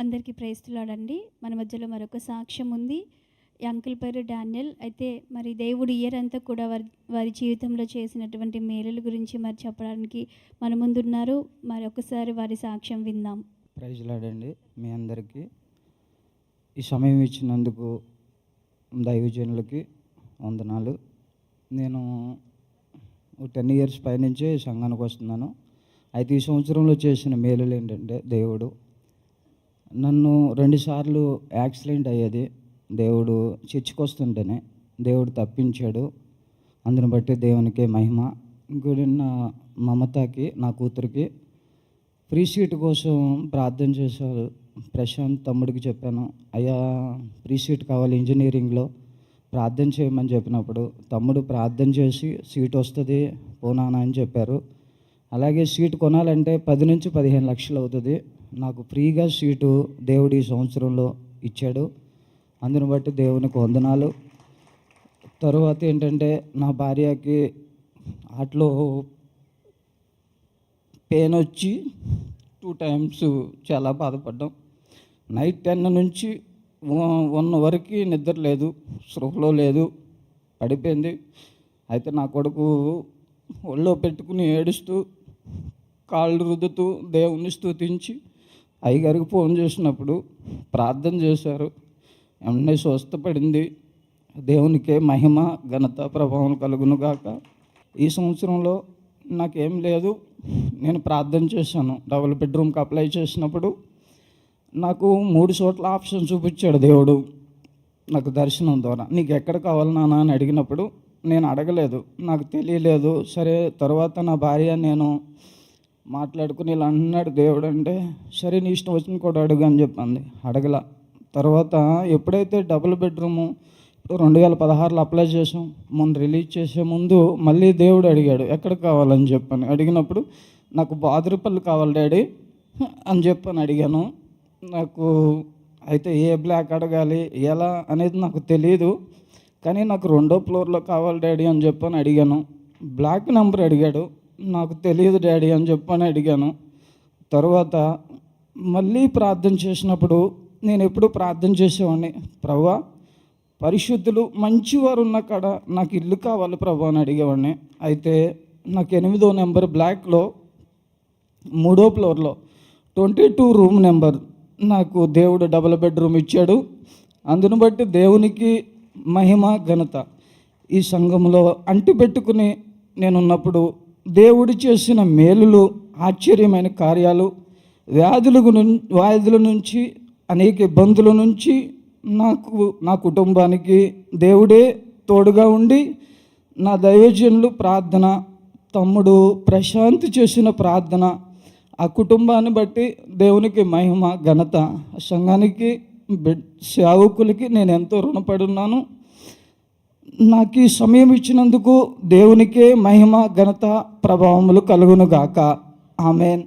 అందరికీ ప్రేస్తున్నాడండి మన మధ్యలో మరొక సాక్ష్యం ఉంది. ఈ అంకుల్ పేరు డానియల్. అయితే మరి దేవుడు ఇయర్ అంతా కూడా వారి వారి జీవితంలో చేసినటువంటి మేలుల గురించి మరి చెప్పడానికి మన ముందున్నారు. మరి ఒకసారి వారి సాక్ష్యం విందాం. ప్రైజ్లాడండి మీ అందరికీ. ఈ సమయం ఇచ్చినందుకు దైవజనులకి వందనాలు. నేను టెన్ ఇయర్స్ పైనుంచే సంఘానికి వస్తున్నాను. అయితే ఈ సంవత్సరంలో చేసిన మేలులు ఏంటంటే దేవుడు. నన్ను రెండుసార్లు యాక్సిడెంట్ అయ్యేది. దేవుడు చర్చికి వస్తుంటేనే దేవుడు తప్పించాడు. అందుని బట్టి దేవునికి మహిమ. ఇంకోటి నా మమతకి నా కూతురికి ఫ్రీ సీట్ కోసం ప్రార్థన చేశారు. ప్రశాంత్ తమ్ముడికి చెప్పాను అయ్యా ఫ్రీ సీట్ కావాలి ఇంజనీరింగ్లో ప్రార్థన చేయమని చెప్పినప్పుడు తమ్ముడు ప్రార్థన చేసి సీట్ వస్తుంది పోనానా అని చెప్పారు. అలాగే సీట్ కొనాలంటే పది నుంచి పదిహేను లక్షలు అవుతుంది. నాకు ఫ్రీగా సీటు దేవుడు ఈ సంవత్సరంలో ఇచ్చాడు. అందుని బట్టి దేవునికి వందనాలు. తర్వాత ఏంటంటే నా భార్యకి ఆటలో పెయిన్ వచ్చి టూ టైమ్స్ చాలా బాధపడ్డాం. నైట్ టెన్ నుంచి వన్ వరకు నిద్ర లేదు సృహలో లేదు పడిపోయింది. అయితే నా కొడుకు ఒళ్ళో పెట్టుకుని ఏడుస్తూ కాళ్ళు రుద్దుతూ దేవుని స్థుతించి అయ్యగారికి ఫోన్ చేసినప్పుడు ప్రార్థన చేశారు. వెంటనే స్వస్థపడింది. దేవునికే మహిమ ఘనత ప్రభావం కలుగును గాక. ఈ సంవత్సరంలో నాకేం లేదు. నేను ప్రార్థన చేశాను. డబుల్ బెడ్రూమ్కి అప్లై చేసినప్పుడు నాకు మూడు చోట్ల ఆప్షన్ చూపించాడు దేవుడు. నాకు దర్శనం ద్వారా. నీకు ఎక్కడ కావాలి నాన్న అని అడిగినప్పుడు నేను అడగలేదు. నాకు తెలియలేదు. సరే తర్వాత నా భార్య నేను మాట్లాడుకుని ఇలా అన్నాడు దేవుడు అంటే సరే నీ ఇష్టం వచ్చిన కూడా అడుగు అని చెప్పింది. అడగల. తర్వాత ఎప్పుడైతే డబుల్ బెడ్రూము రెండు వేల పదహారులో అప్లై చేసాం మొన్న రిలీజ్ చేసే ముందు మళ్ళీ దేవుడు అడిగాడు ఎక్కడ కావాలని చెప్పాను. అడిగినప్పుడు నాకు బాదురుపల్లి కావాలి డాడీ అని చెప్పని అడిగాను. నాకు అయితే ఏ బ్లాక్ అడగాలి ఎలా అనేది నాకు తెలియదు కానీ నాకు రెండో ఫ్లోర్లో కావాలి డాడీ అని చెప్పని అడిగాను. బ్లాక్ నెంబర్ అడిగాడు. నాకు తెలియదు డాడీ అని చెప్పని అడిగాను. తర్వాత మళ్ళీ ప్రార్థన చేసినప్పుడు నేను ఎప్పుడు ప్రార్థన చేసేవాడిని. ప్రభా పరిశుద్ధులు మంచివారు ఉన్న కాడ నాకు ఇల్లు కావాలి ప్రభా అని అడిగేవాడిని. అయితే నాకు ఎనిమిదో నెంబర్ బ్లాక్లో మూడో ఫ్లోర్లో ట్వంటీ టూ రూమ్ నెంబర్ నాకు దేవుడు డబుల్ బెడ్రూమ్ ఇచ్చాడు. అందును బట్టి దేవునికి మహిమ ఘనత ఈ సంఘంలో అంటిపెట్టుకుని నేనున్నప్పుడు దేవుడు చేసిన మేలులు ఆశ్చర్యమైన కార్యాలు వ్యాధుల ను- వ్యాధుల నుంచి అనేక ఇబ్బందుల నుంచి నాకు నా కుటుంబానికి దేవుడే తోడుగా ఉండి నా దైవజనులు ప్రార్థన తమ్ముడు ప్రశాంత్ చేసిన ప్రార్థన ఆ కుటుంబాన్ని బట్టి దేవునికి మహిమ ఘనత సంఘానికి బిడ్ సేవకులకి నేను ఎంతో రుణపడి ఉన్నాను నాకు ఈ సమయం ఇచ్చినందుకు దేవునికే మహిమ ఘనత ప్రభావములు కలుగునుగాక. ఆమెన్.